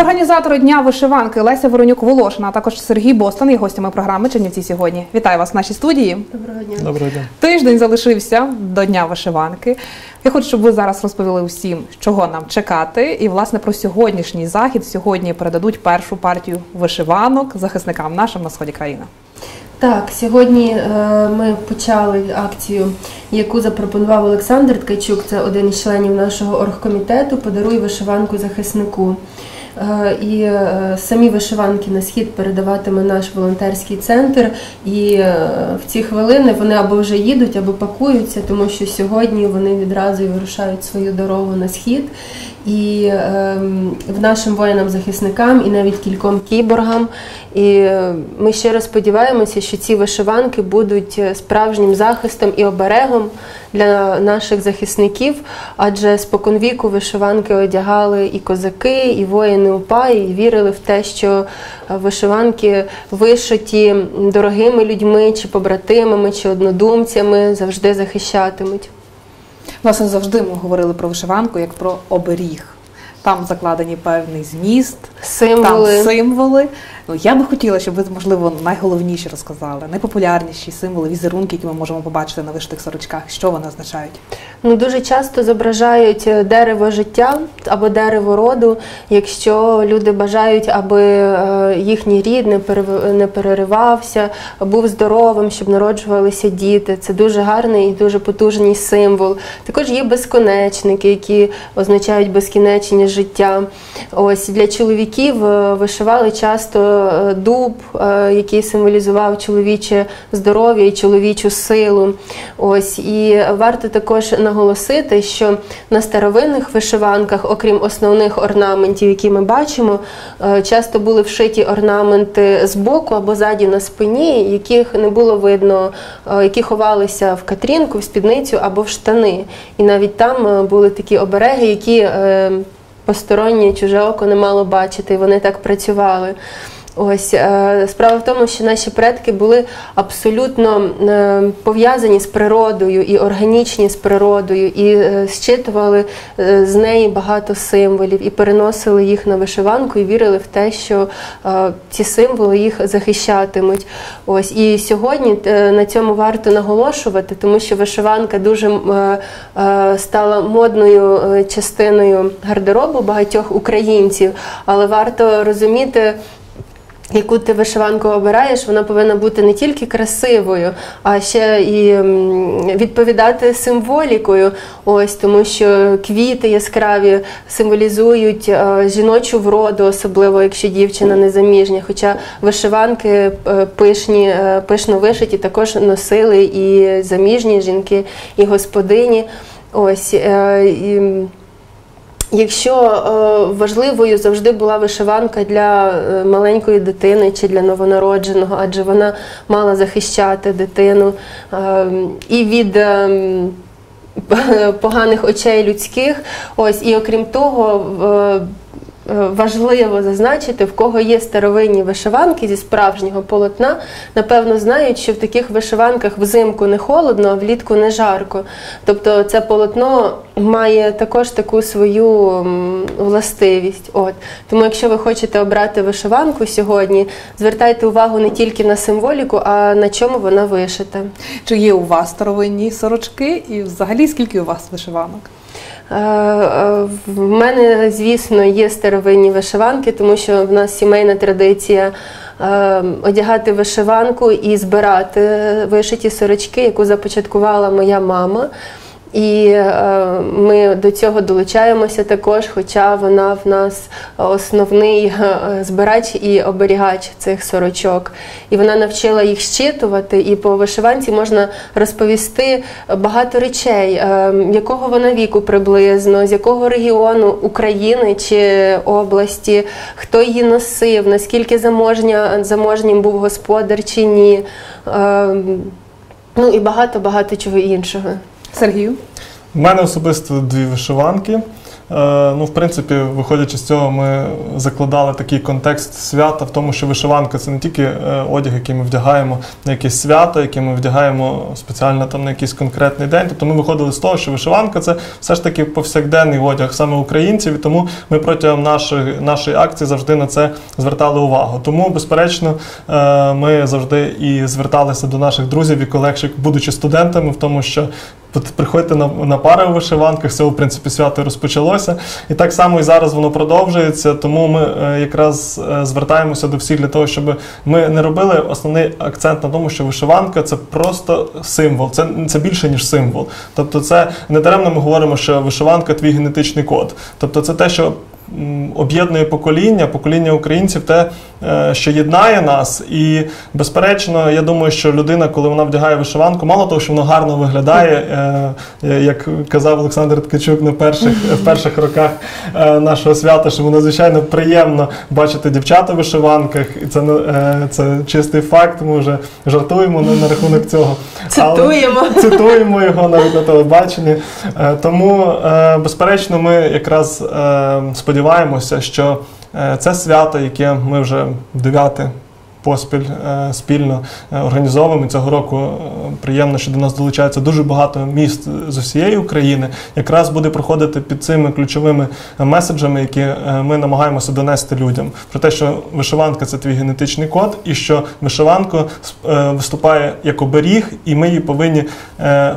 Організатори дня вишиванки Леся Воронюк Волошина, а також Сергій Бостон є гостями програми Чернівці сьогодні. Вітаю вас в нашій студії. Доброго дня. Доброго дня. Тиждень залишився до дня вишиванки. Я хочу, щоб ви зараз розповіли усім, чого нам чекати, і власне про сьогоднішній захід. Сьогодні передадуть першу партію вишиванок захисникам нашим на сході країни. Так, сьогодні е, ми почали акцію, яку запропонував Олександр Ткачук, це один із членів нашого оргкомітету. Подаруй вишиванку захиснику. Е, і е, самі вишиванки на схід передаватиме наш волонтерський центр. І е, в ці хвилини вони або вже їдуть, або пакуються, тому що сьогодні вони відразу вирушають свою дорогу на схід. І е, нашим воїнам-захисникам, і навіть кільком кіборгам. І ми щиро сподіваємося, що ці вишиванки будуть справжнім захистом і оберегом для наших захисників, адже споконвіку вишиванки одягали і козаки, і воїни УПА, і вірили в те, що вишиванки вишиті дорогими людьми, чи побратимами, чи однодумцями завжди захищатимуть. Власне, завжди ми говорили про вишиванку як про оберіг. Там закладені певний зміст, Символи. там символи. Ну, я би хотіла, щоб ви, можливо, найголовніші розказали, найпопулярніші символи, візерунки, які ми можемо побачити на вишитих сорочках. Що вони означають? Ну, дуже часто зображають е, дерево життя або дерево роду, якщо люди бажають, аби е, їхній рід не переривався, був здоровим, щоб народжувалися діти. Це дуже гарний і дуже потужний символ. Також є безконечники, які означають безкінечність життя. Ось для чоловіків е, вишивали часто дуб, е, який символізував чоловіче здоров'я і чоловічу силу. Ось і варто також наголосити, що на старовинних вишиванках, окрім основних орнаментів, які ми бачимо, е, часто були вшиті орнаменти з боку або ззаді на спині, яких не було видно, е, які ховалися в катрінку, в спідницю або в штани. І навіть там е, були такі обереги, які е, постороннє чуже око не мало бачити, і вони так працювали. Ось е, справа в тому, що наші предки були абсолютно е, пов'язані з природою і органічні з природою, і е, зчитували з неї багато символів, і переносили їх на вишиванку, і вірили в те, що ці символи їх захищатимуть. Ось і сьогодні на цьому варто наголошувати, тому що вишиванка дуже стала модною частиною гардеробу багатьох українців, але варто розуміти. Яку ти вишиванку обираєш, вона повинна бути не тільки красивою, а ще і відповідати символікою. Ось тому, що квіти яскраві символізують е, жіночу вроду, особливо якщо дівчина незаміжня. Хоча вишиванки е, пишні, е, пишно вишиті також носили і заміжні жінки, і господині. Ось і, Якщо е, важливою завжди була вишиванка для е, маленької дитини чи для новонародженого, адже вона мала захищати дитину е, і від е, поганих очей людських. Ось і окрім того, важливо зазначити, в кого є старовинні вишиванки зі справжнього полотна, напевно, знають, що в таких вишиванках взимку не холодно, а влітку не жарко. Тобто це полотно має також таку свою властивість. От. Тому, якщо ви хочете обрати вишиванку сьогодні, звертайте увагу не тільки на символіку, а на чому вона вишита. Чи є у вас старовинні сорочки, і взагалі скільки у вас вишиванок? Е, е, В мене, звісно, є старовинні вишиванки, тому що в нас сімейна традиція е, одягати вишиванку і збирати вишиті сорочки, яку започаткувала моя мама. І е, ми до цього долучаємося також, хоча вона в нас основний е, збирач і оберігач цих сорочок. І вона навчила їх щитувати, і по вишиванці можна розповісти багато речей, е, якого вона віку приблизно, з якого регіону України чи області, хто її носив, наскільки заможня, заможнім був господар чи ні. Ну і багато багато чого іншого. Сергію? У мене особисто дві вишиванки. ну, в принципі, виходячи з цього, ми закладали такий контекст свята в тому, що вишиванка це не тільки е, одяг, який ми вдягаємо на якесь свято, який ми вдягаємо спеціально там на якийсь конкретний день. Тобто ми виходили з того, що вишиванка це все ж таки повсякденний одяг саме українців, і тому ми протягом нашої, нашої акції завжди на це звертали увагу. Тому, безперечно, е, ми завжди і зверталися до наших друзів і колег, будучи студентами, в тому, що От Приходьте на, на пари у вишиванках, з цього в принципі свято розпочалося. І так само і зараз воно продовжується. Тому ми е, якраз е, звертаємося до всіх для того, щоб ми не робили основний акцент на тому, що вишиванка це просто символ, це, це більше ніж символ. Тобто, це не даремно ми говоримо, що вишиванка твій генетичний код. Тобто, це те, що об'єднує покоління, покоління українців, те, е, що єднає нас. І безперечно, я думаю, що людина, коли вона вдягає вишиванку, мало того, що воно гарно виглядає, е, як казав Олександр Ткачук на перших, в перших роках е, нашого свята, що воно звичайно приємно бачити дівчат у вишиванках, і це, це чистий факт. Ми вже жартуємо на, на рахунок цього. Але- Цитуємо. цитуємо його навіть на телебаченні. Тому, безперечно, ми якраз е, сподіваємося, що е, це свято, яке ми вже дев'яте поспіль е, спільно е, організовуємо. Цього року приємно, що до нас долучається дуже багато міст з усієї України. Якраз буде проходити під цими ключовими меседжами, які ми намагаємося донести людям. Про те, що вишиванка це твій генетичний код, і що вишиванка виступає як оберіг, і ми її повинні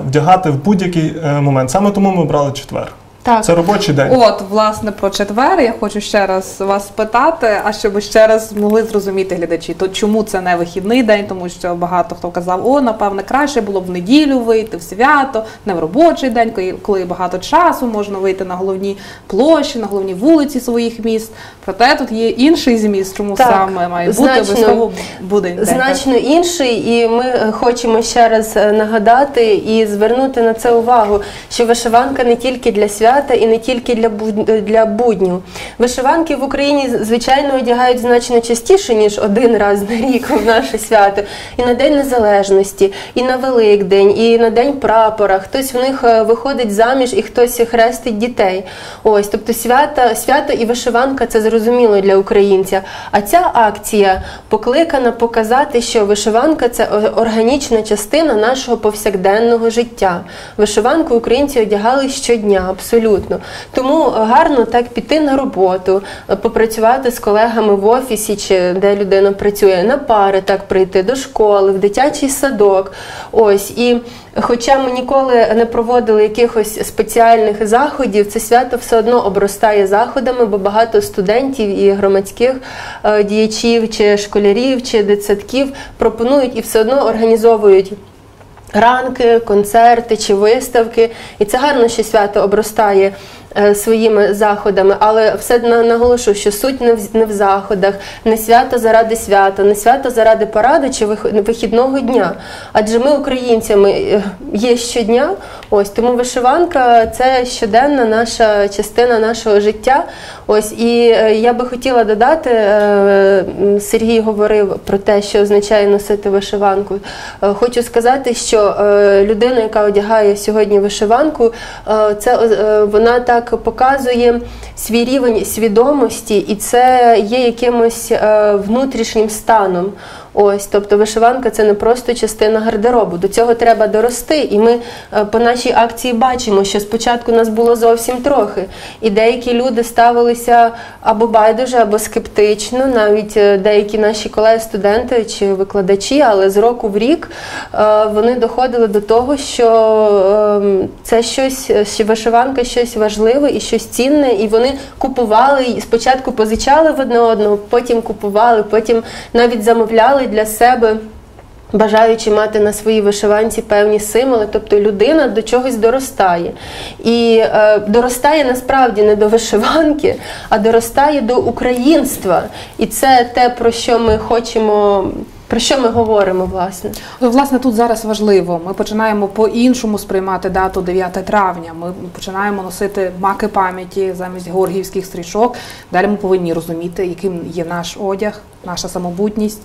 вдягати в будь-який момент. Саме тому ми обрали четвер. Так. Це робочий день. От, власне, про четвер я хочу ще раз вас спитати, а щоб ще раз могли зрозуміти глядачі, то чому це не вихідний день, тому що багато хто казав, о, напевне, краще було б в неділю вийти в свято, не в робочий день, коли- коли багато часу можна вийти на головні площі, на головні вулиці своїх міст. Проте тут є інший зміст, чому Так, саме має бути значно- обов'язково будень. день. Значно інший, і ми хочемо ще раз е, нагадати і звернути на це увагу, що вишиванка не тільки для свята і не тільки для для буднів. Вишиванки в Україні звичайно одягають значно частіше ніж один раз на рік в наше свято. І на День Незалежності, і на Великдень, і на День прапора. Хтось в них е, виходить заміж і хтось хрестить дітей. Ось, тобто свято, свято і вишиванка це зрозуміло для українця. А ця акція покликана показати, що вишиванка це органічна частина нашого повсякденного життя. Вишиванку українці одягали щодня, абсолютно. Тому е, гарно так піти на роботу, е, попрацювати з колегами в офісі чи де людина працює, на пари так прийти до школи, в дитячий садок. Ось і. Хоча ми ніколи не проводили якихось спеціальних заходів, це свято все одно обростає заходами, бо багато студентів і громадських е, діячів, чи школярів, чи дитсадків пропонують і все одно організовують. Ранки, концерти чи виставки, і це гарно, що свято обростає е, своїми заходами, але все на- наголошую, що суть не в, не в заходах, не свято заради свята, не свято заради паради чи вих- вихідного дня. Адже ми українцями е, є щодня. Ось тому вишиванка це щоденна наша частина нашого життя. Ось і е, я би хотіла додати, е, Сергій говорив про те, що означає носити вишиванку. Е, Хочу сказати, що людина, яка одягає сьогодні вишиванку, це вона так показує свій рівень свідомості, і це є якимось внутрішнім станом. Ось, тобто вишиванка це не просто частина гардеробу. До цього треба дорости. І ми е, по нашій акції бачимо, що спочатку нас було зовсім трохи. І деякі люди ставилися або байдуже, або скептично. Навіть е, деякі наші колеги-студенти чи викладачі, але з року в рік е, вони доходили до того, що е, це щось, що вишиванка щось важливе і щось цінне, і вони купували спочатку позичали в одне одного, потім купували, потім навіть замовляли для себе. Бажаючи мати на своїй вишиванці певні символи, тобто людина до чогось доростає. І е, доростає насправді не до вишиванки, а доростає до українства. І це те, про що ми хочемо, про що ми говоримо, власне. Ну, Власне, тут зараз важливо. Ми починаємо по-іншому сприймати дату 9 травня. Ми починаємо носити маки пам'яті замість георгіївських стрічок. Далі ми повинні розуміти, яким є наш одяг, наша самобутність.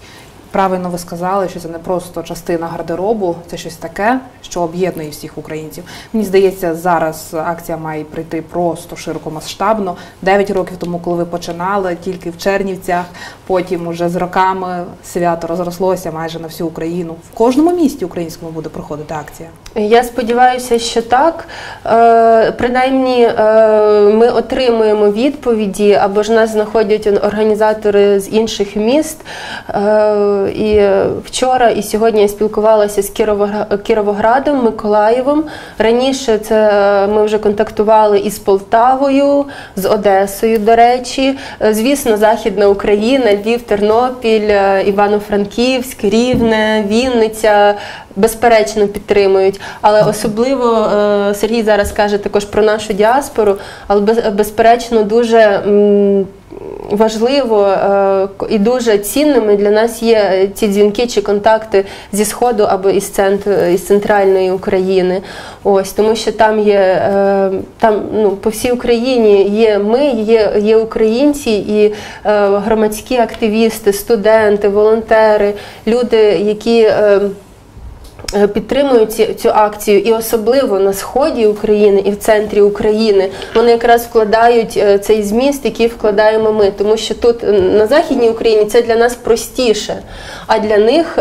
Правильно ви сказали, що це не просто частина гардеробу, це щось таке, що об'єднує всіх українців. Мені здається, зараз акція має прийти просто широкомасштабно. Дев'ять років тому, коли ви починали, тільки в Чернівцях, потім уже з роками свято розрослося майже на всю Україну. В кожному місті українському буде проходити акція. Я сподіваюся, що так. Е, Принаймні е, ми отримуємо відповіді або ж нас знаходять організатори з інших міст. Е, І вчора і сьогодні я спілкувалася з Кіровогра- Кіровоградом, Миколаєвом. Раніше це е, ми вже контактували із Полтавою, з Одесою, до речі. Е, Звісно, Західна Україна, Львів, Тернопіль, е, Івано-Франківськ, Рівне, Вінниця безперечно підтримують. Але особливо е, Сергій зараз каже також про нашу діаспору, але безперечно дуже. Важливо е, і дуже цінними для нас є ці дзвінки чи контакти зі сходу або із центру із центральної України. Ось тому, що там є е, там ну по всій Україні є ми, є, є українці і е, громадські активісти, студенти, волонтери, люди, які. Е, Підтримують цю акцію, і особливо на сході України і в центрі України вони якраз вкладають е, цей зміст, який вкладаємо ми, тому що тут е, на західній Україні це для нас простіше. А для них,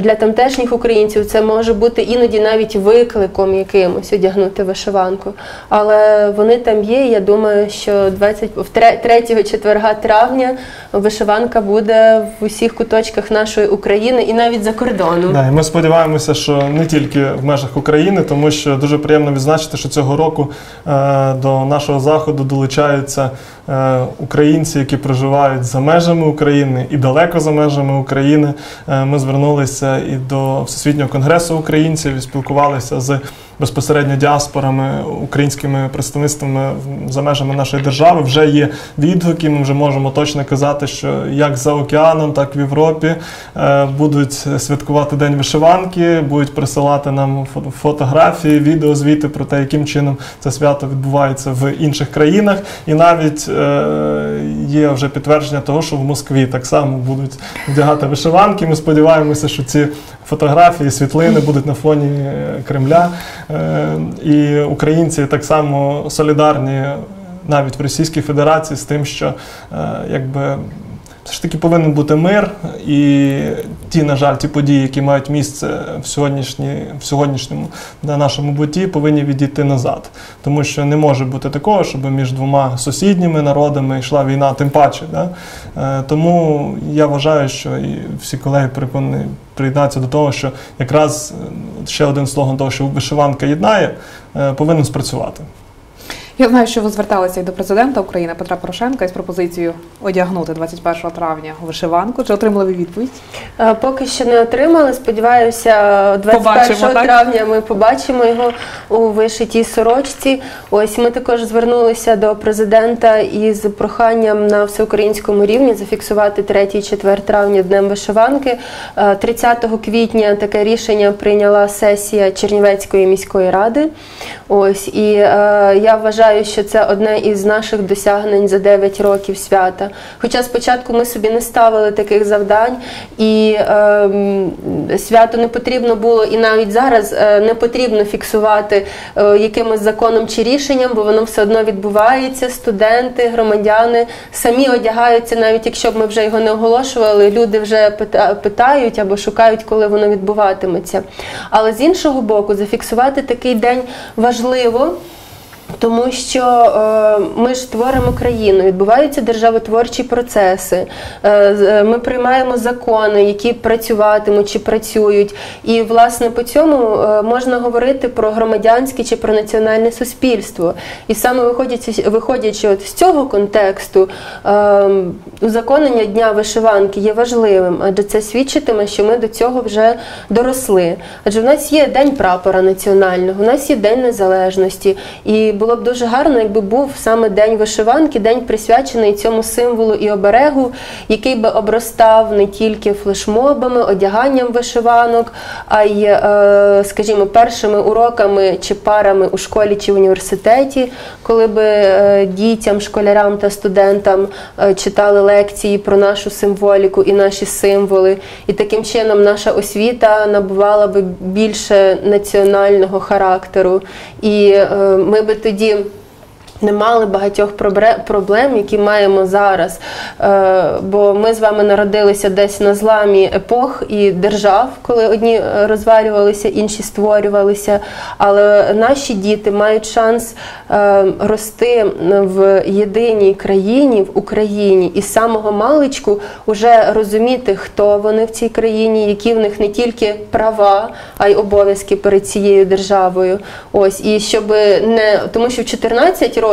для тамтешніх українців, це може бути іноді навіть викликом якимось одягнути вишиванку. Але вони там є. Я думаю, що 20, в 3 четверга травня вишиванка буде в усіх куточках нашої України і навіть за кордоном. Да, і ми сподіваємося, що не тільки в межах України, тому що дуже приємно відзначити, що цього року е, до нашого заходу долучаються е, українці, які проживають за межами України і далеко за межами України. Е, ми звернулися і до Всесвітнього конгресу українців і спілкувалися з безпосередньо діаспорами, українськими представництвами за межами нашої держави. Вже є відгуки. Ми вже можемо точно казати, що як за океаном, так і в Європі е, будуть святкувати День вишиванки, будуть присилати нам фо- фотографії, відеозвіти про те, яким чином це свято відбувається в інших країнах. І навіть е, є вже підтвердження того, що в Москві так само будуть вдягати вишиванки. Ми сподіваємося, що ці фотографії, світлини будуть на фоні е, Кремля. Е, І українці так само солідарні навіть в Російській Федерації з тим, що е, якби. Все ж таки повинен бути мир, і ті, на жаль, ті події, які мають місце в, сьогоднішні, в сьогоднішньому на нашому буті, повинні відійти назад. Тому що не може бути такого, щоб між двома сусідніми народами йшла війна, тим паче. Да? Е, тому я вважаю, що і всі колеги переконані приєднаються до того, що якраз е, ще один слоган того, що вишиванка єднає, е, повинен спрацювати. Я знаю, що ви зверталися і до президента України Петра Порошенка із пропозицією одягнути 21 травня вишиванку. Чи отримали ви відповідь? Е, Поки що не отримали. Сподіваюся, 21 Побачимо, так? травня ми побачимо його у вишитій сорочці. Ось ми також звернулися до президента із проханням на всеукраїнському рівні зафіксувати 3 і 4 травня днем вишиванки. Е, 30 квітня таке рішення прийняла сесія Чернівецької міської ради. Ось і е, я вважаю, що це одне із наших досягнень за 9 років свята. Хоча спочатку ми собі не ставили таких завдань, і е, свято не потрібно було, і навіть зараз е, не потрібно фіксувати е, якимось законом чи рішенням, бо воно все одно відбувається. Студенти, громадяни самі одягаються, навіть якщо б ми вже його не оголошували, люди вже питають або шукають, коли воно відбуватиметься. Але з іншого боку, зафіксувати такий день важливо. Тому що е, ми ж творимо країну, відбуваються державотворчі процеси. Е, е, ми приймаємо закони, які працюватимуть чи працюють. І власне по цьому е, можна говорити про громадянське чи про національне суспільство. І саме виходячи, виходячи от з цього контексту, е, узаконення дня вишиванки є важливим, адже це свідчитиме, що ми до цього вже доросли. Адже в нас є день прапора національного, у нас є день незалежності. І було б дуже гарно, якби був саме день вишиванки, день присвячений цьому символу і оберегу, який би обростав не тільки флешмобами, одяганням вишиванок, а й, е, скажімо, першими уроками чи парами у школі чи в університеті, коли би е, дітям, школярам та студентам е, читали лекції про нашу символіку і наші символи. І таким чином наша освіта набувала би більше національного характеру. І ми би тоді тоді. Не мали багатьох проблем, які маємо зараз. Е, бо ми з вами народилися десь на зламі епох і держав, коли одні е, розвалювалися, інші створювалися. Але наші діти мають шанс е, рости в єдиній країні, в Україні, і з самого маличку вже розуміти, хто вони в цій країні, які в них не тільки права, а й обов'язки перед цією державою. Ось і щоб не тому, що в 14 років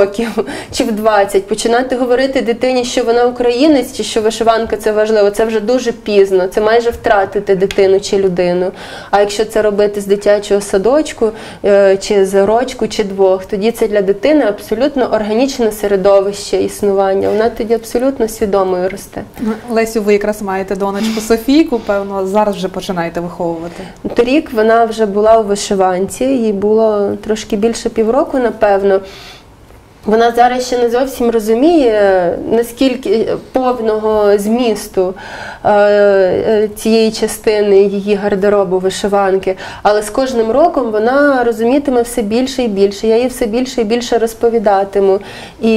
чи в 20 починати говорити дитині, що вона українець, чи що вишиванка це важливо, це вже дуже пізно. Це майже втратити дитину чи людину. А якщо це робити з дитячого садочку, е, чи з рочку, чи двох, тоді це для дитини абсолютно органічне середовище існування. Вона тоді абсолютно свідомою росте. Лесю, ви якраз маєте донечку Софійку, певно, зараз вже починаєте виховувати. Торік вона вже була у вишиванці, їй було трошки більше півроку, напевно. Вона зараз ще не зовсім розуміє, наскільки повного змісту е, е, цієї частини її гардеробу вишиванки, але з кожним роком вона розумітиме все більше і більше. Я їй все більше і більше розповідатиму. І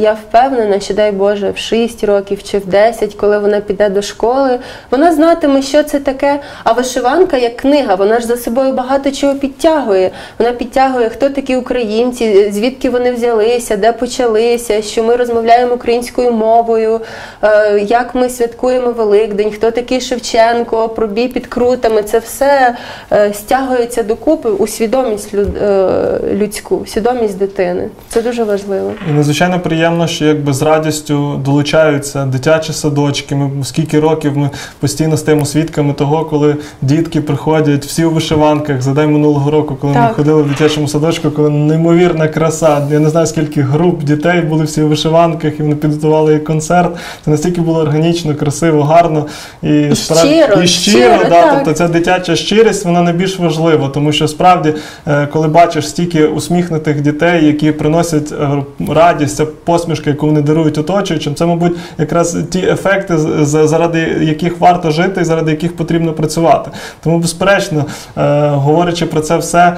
я впевнена, що дай Боже, в 6 років чи в 10, коли вона піде до школи, вона знатиме, що це таке. А вишиванка як книга, вона ж за собою багато чого підтягує. Вона підтягує, хто такі українці, звідки вони взялися, де почалися, що ми розмовляємо українською мовою, е, як ми святкуємо Великдень, хто такий Шевченко, пробій під крутами. Це все е, стягується докупи у свідомість е, людську, свідомість дитини. Це дуже важливо. І надзвичайно приємно, що якби з радістю долучаються дитячі садочки. Ми скільки років ми постійно стаємо свідками того, коли дітки приходять всі у вишиванках. Задай минулого року, коли ми ходили в дитячому садочку, коли неймовірна краса. Я не знаю, скільки груп дітей були всі у вишиванках, і вони підготували концерт. Це настільки було органічно, красиво, гарно і, І справді- щиро, і щиро, щиро, да, так. тобто ця дитяча щирість вона найбільш важлива, тому що справді, е, коли бачиш стільки усміхнутих дітей, які приносять е, радість, ця посмішка, яку вони дарують оточуючим, це, мабуть, якраз ті ефекти, заради яких варто жити і заради яких потрібно працювати. Тому, безперечно, е, говорячи про це все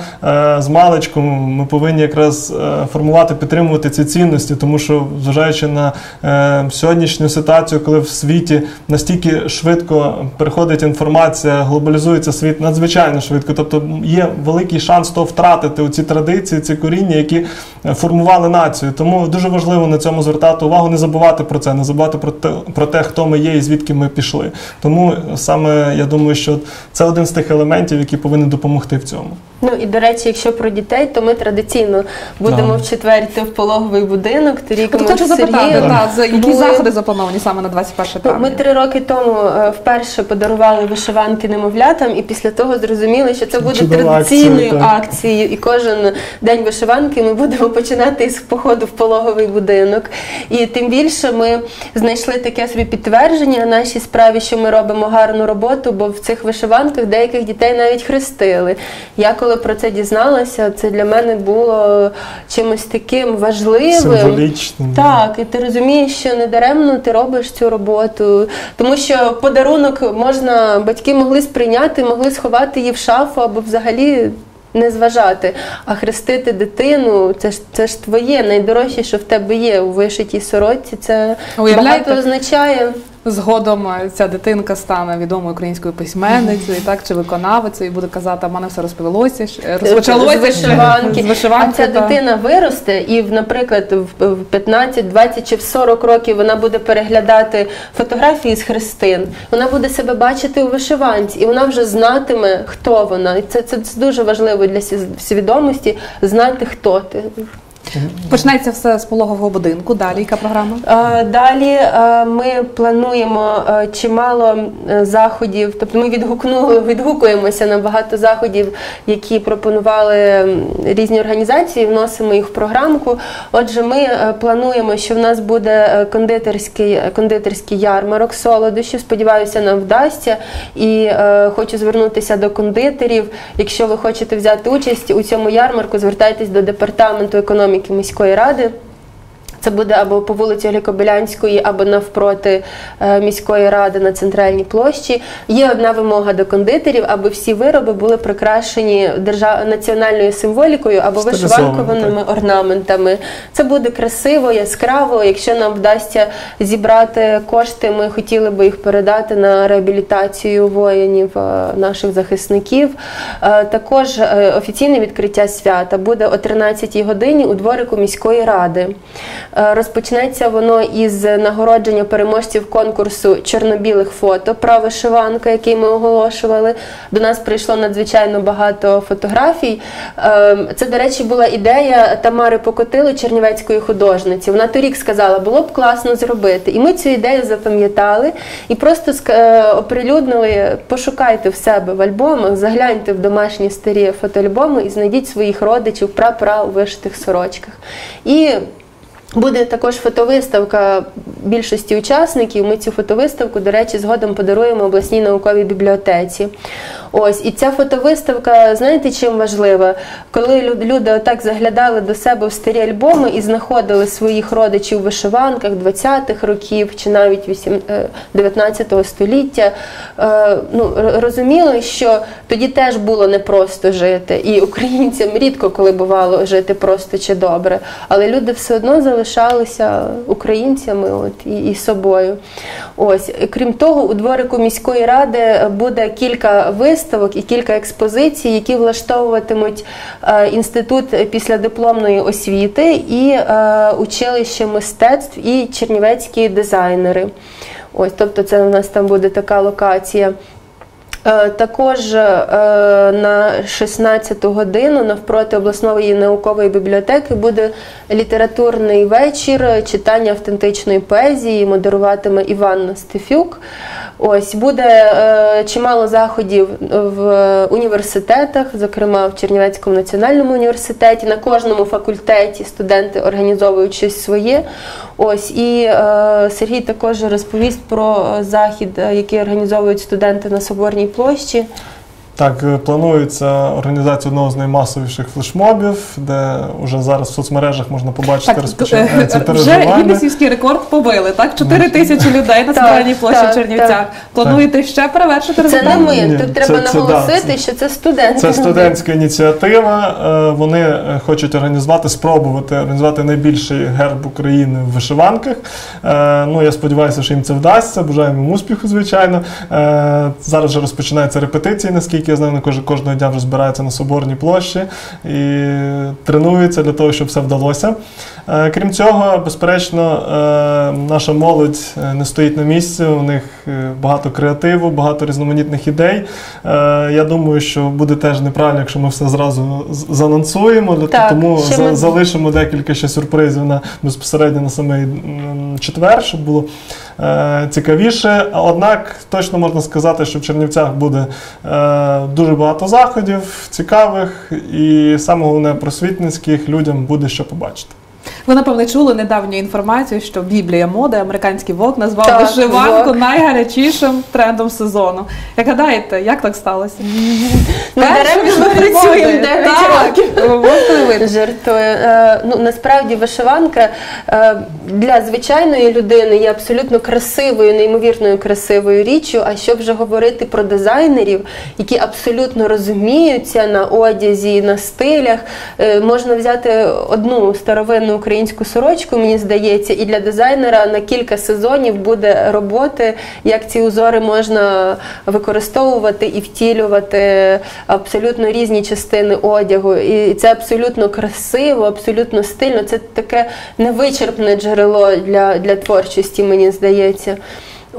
з маличком, ми повинні якраз формувати, підтримувати ці цінності, тому що, зважаючи на е, сьогоднішню ситуацію, коли в світі настільки швидко переходить інформація, глобалізується світ надзвичайно швидко. Тобто є великий шанс то втратити ці традиції, ці коріння, які е, формували націю. Тому дуже важливо на цьому звертати увагу, не забувати про це, не забувати про те, про те, хто ми є і звідки ми пішли. Тому саме я думаю, що це один з тих елементів, які повинні допомогти в цьому. Ну і до речі, якщо про дітей, то ми традиційно будемо Да. в четвер в пологовий будинок. Торік ми хочу з запитати, Сергієм та, за які були- заходи заплановані саме на 21 Ну, травня? Ми три роки тому е, вперше подарували вишиванки немовлятам, і після того зрозуміли, що це буде Чудова традиційною акція, акцією. І кожен день вишиванки ми будемо починати із походу в пологовий будинок. І тим більше ми знайшли таке собі підтвердження нашій справі, що ми робимо гарну роботу, бо в цих вишиванках деяких дітей навіть хрестили. Я коли про це дізналася, це для мене було чимось таким важливим. Символічним. Так, і ти розумієш, що не даремно ти робиш цю роботу, тому що подарунок можна, батьки могли сприйняти, могли сховати її в шафу або взагалі. Не зважати, а хрестити дитину це ж це ж твоє найдорожче, що в тебе є у вишитій сорочці. Це Уявляєте? багато означає. Згодом е, ця дитинка стане відомою українською письменницею, так чи виконавицею, і буде казати, а в мене все розповілося, е, розпочалося з вишиванки. з вишиванки. а ця та. дитина виросте, і, наприклад, в в 15, 20 чи в 40 років вона буде переглядати фотографії з хрестин. Вона буде себе бачити у вишиванці, і вона вже знатиме, хто вона. І це, це, дуже важливо для свідомості знати, хто ти. Починається все з пологового будинку. Далі яка програма? Е, Далі е, ми плануємо е, чимало заходів, тобто ми відгукнули, відгукуємося на багато заходів, які пропонували різні організації, вносимо їх в програмку. Отже, ми плануємо, що в нас буде кондитерський, кондитерський ярмарок солодощів. Сподіваюся, нам вдасться. І хочу звернутися до кондитерів. Якщо ви хочете взяти участь у цьому ярмарку, звертайтесь до департаменту економіки міської ради. Це буде або по вулиці Олікобилянської, або навпроти е, міської ради на центральній площі. Є одна вимога до кондитерів, аби всі вироби були прикрашені держав... національною символікою або вишиванкованими орнаментами. Це буде красиво, яскраво. Якщо нам вдасться зібрати кошти, ми хотіли би їх передати на реабілітацію воїнів, е, наших захисників. Е, Також офіційне відкриття свята буде о 13-й годині у дворику міської ради. Е, Розпочнеться воно із нагородження переможців конкурсу чорно-білих фото про вишиванка, який ми оголошували. До нас прийшло надзвичайно багато фотографій. Е, Це, до речі, була ідея Тамари Покотило, чернівецької художниці. Вона торік сказала, було б класно зробити. І ми цю ідею запам'ятали і просто е, оприлюднили, пошукайте в себе в альбомах, загляньте в домашні старі фотоальбоми і знайдіть своїх родичів пра-пра у вишитих сорочках. І Буде також фотовиставка більшості учасників. Ми цю фотовиставку, до речі, згодом подаруємо обласній науковій бібліотеці. Ось і ця фотовиставка, знаєте, чим важлива? Коли люди отак заглядали до себе в старі альбоми і знаходили своїх родичів у вишиванках 20-х років чи навіть 8, е, 19 століття, е, ну розуміли, що тоді теж було непросто жити, і українцям рідко коли бувало жити просто чи добре. Але люди все одно залишалися українцями, от і, і собою. Ось крім того, у дворику міської ради буде кілька виставок і кілька експозицій, які влаштовуватимуть е, інститут післядипломної освіти і е, училище мистецтв і чернівецькі дизайнери. Ось, тобто, це у нас там буде така локація. Е, Також е, на 16 годину навпроти обласної наукової бібліотеки буде літературний вечір е, читання автентичної поезії. Модеруватиме Іванна Стефюк. Ось буде чимало заходів в університетах, зокрема в Чернівецькому національному університеті. На кожному факультеті студенти організовують щось своє. Ось і Сергій також розповість про захід, який організовують студенти на Соборній площі. Так, е, планується організація одного з наймасовіших флешмобів, де вже зараз в соцмережах можна побачити, Так, розпочинається е, вже переживання. гіннесівський рекорд побили, так? 4 тисячі людей на центральній площі так, в Чернівцях. Плануєте ще перевершити Це не ми. Тут треба наголосити, що це студенти. Це студентська ініціатива. е, Вони е, хочуть організувати, спробувати організувати найбільший герб України в вишиванках. Ну я сподіваюся, що їм це вдасться. Бажаємо їм успіху, звичайно. Зараз вже розпочинаються репетиції, наскільки я знаю, вони кож- кожного дня вже збираються на соборній площі і тренуються для того, щоб все вдалося. Е, Крім цього, безперечно, е, наша молодь е, не стоїть на місці. У них багато креативу, багато різноманітних ідей. Я думаю, що буде теж неправильно, якщо ми все зразу з- заанонсуємо, для- Так, тому ми- залишимо декілька ще сюрпризів на безпосередньо на самий четвер, щоб було цікавіше. Однак точно можна сказати, що в Чернівцях буде е, дуже багато заходів, цікавих і саме головне просвітницьких людям буде що побачити. Ви напевне чули недавню інформацію, що Біблія моди, американський вок назвав Так, вишиванку Vogue. найгарячішим трендом сезону. Як гадаєте, як так сталося? Ми даремно працюємо 9 років. можете. Жартую. Е, ну насправді вишиванка е, для звичайної людини є абсолютно красивою, неймовірною красивою річчю. А що вже говорити про дизайнерів, які абсолютно розуміються на одязі, на стилях. Е, можна взяти одну старовинну українську сорочку, мені здається, і для дизайнера на кілька сезонів буде роботи, як ці узори можна використовувати і втілювати абсолютно різні частини одягу. І це абсолютно красиво, абсолютно стильно. Це таке невичерпне джерело для, для творчості, мені здається.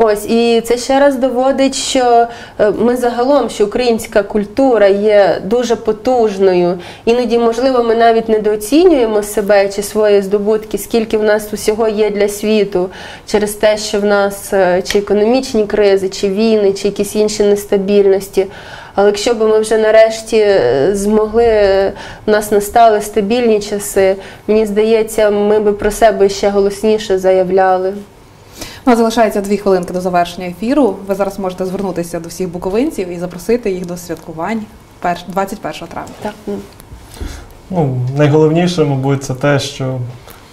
Ось і це ще раз доводить, що е, ми загалом, що українська культура є дуже потужною. Іноді, можливо, ми навіть недооцінюємо себе чи свої здобутки, скільки в нас усього є для світу, через те, що в нас е, чи економічні кризи, чи війни, чи якісь інші нестабільності. Але якщо б ми вже нарешті е, змогли, в нас настали стабільні часи, мені здається, ми би про себе ще голосніше заявляли. У нас залишається дві хвилинки до завершення ефіру. Ви зараз можете звернутися до всіх буковинців і запросити їх до святкувань перш- 21 травня. Так, ну. Ну, найголовніше, мабуть, це те, що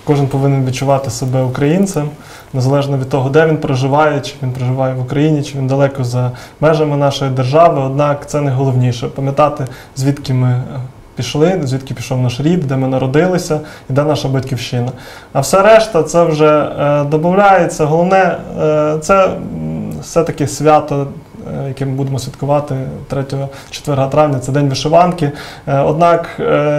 кожен повинен відчувати себе українцем, незалежно від того, де він проживає, чи він проживає в Україні, чи він далеко за межами нашої держави. Однак це найголовніше пам'ятати, звідки ми е, пішли, звідки пішов наш рід, де ми народилися і де наша батьківщина. А все решта це вже е, додається. Головне, е, це все-таки свято. е, Яке ми будемо святкувати 3-4 травня, це день вишиванки. Однак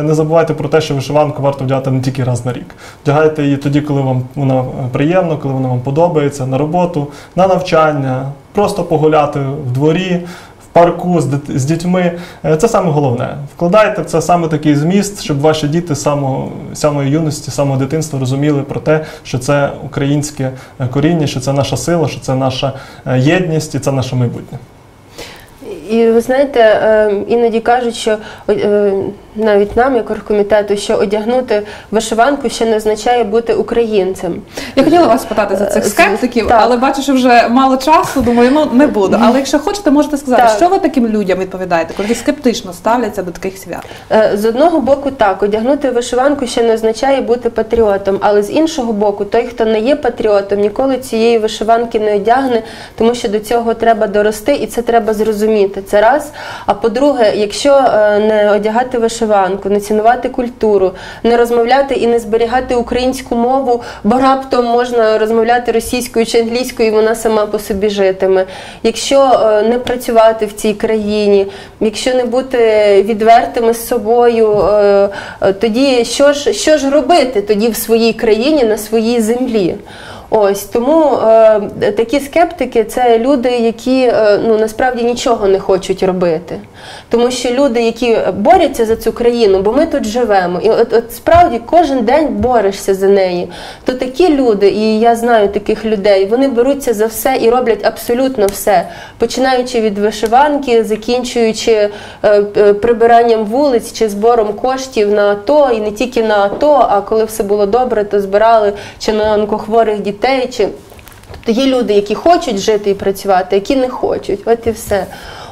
не забувайте про те, що вишиванку варто вдягати не тільки раз на рік. Вдягайте її тоді, коли вам вона приємна, коли вона вам подобається, на роботу, на навчання, просто погуляти в дворі. Парку з, дітьми Е, це саме головне. Вкладайте це саме такий зміст, щоб ваші діти з самої юності, самого дитинства розуміли про те, що це українське е, коріння, що це наша сила, що це наша е, єдність і це наше майбутнє. І ви знаєте, е, іноді кажуть, що навіть нам, як оргкомітету, що одягнути вишиванку ще не означає бути українцем. Я хотіла вас спитати за цих Е, скептиків, так. але бачу, що вже мало часу. Думаю, ну не буду. Але якщо хочете, можете сказати, Так. що ви таким людям відповідаєте, коли скептично ставляться до таких свят. Е, З одного боку, так, одягнути вишиванку ще не означає бути патріотом, але з іншого боку, той, хто не є патріотом, ніколи цієї вишиванки не одягне, тому що до цього треба дорости, і це треба зрозуміти. Це раз. А по-друге, якщо е, не одягати вишиванку, не цінувати культуру, не розмовляти і не зберігати українську мову, бо раптом можна розмовляти російською чи англійською, і вона сама по собі житиме. Якщо е, не працювати в цій країні, якщо не бути відвертими з собою, е, е, тоді що ж, що ж робити тоді в своїй країні на своїй землі? Ось тому е, такі скептики це люди, які е, ну насправді нічого не хочуть робити. Тому що люди, які борються за цю країну, бо ми тут живемо, і от, от справді кожен день борешся за неї. То такі люди, і я знаю таких людей, вони беруться за все і роблять абсолютно все, починаючи від вишиванки, закінчуючи е, е, прибиранням вулиць чи збором коштів на АТО, і не тільки на АТО, а коли все було добре, то збирали чи на онкохворих дітей, чи Тобто є люди, які хочуть жити і працювати, які не хочуть. От і все.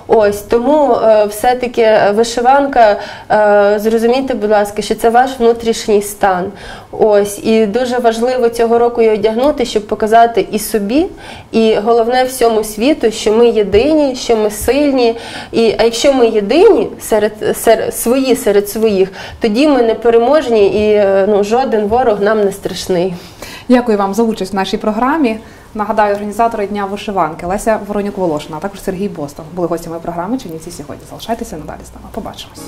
Ось тому е, все-таки вишиванка, е, зрозумійте, будь ласка, що це ваш внутрішній стан. Ось і дуже важливо цього року її одягнути, щоб показати і собі, і головне всьому світу, що ми єдині, що ми сильні. І а якщо ми єдині серед, серед свої серед своїх, тоді ми непереможні і е, ну жоден ворог нам не страшний. Дякую вам за участь в нашій програмі. Нагадаю, організатори дня вишиванки Леся Воронюк Волошина, а також Сергій Бостон були гостями програми Чернівці сьогодні. Залишайтеся надалі з нами. Побачимось.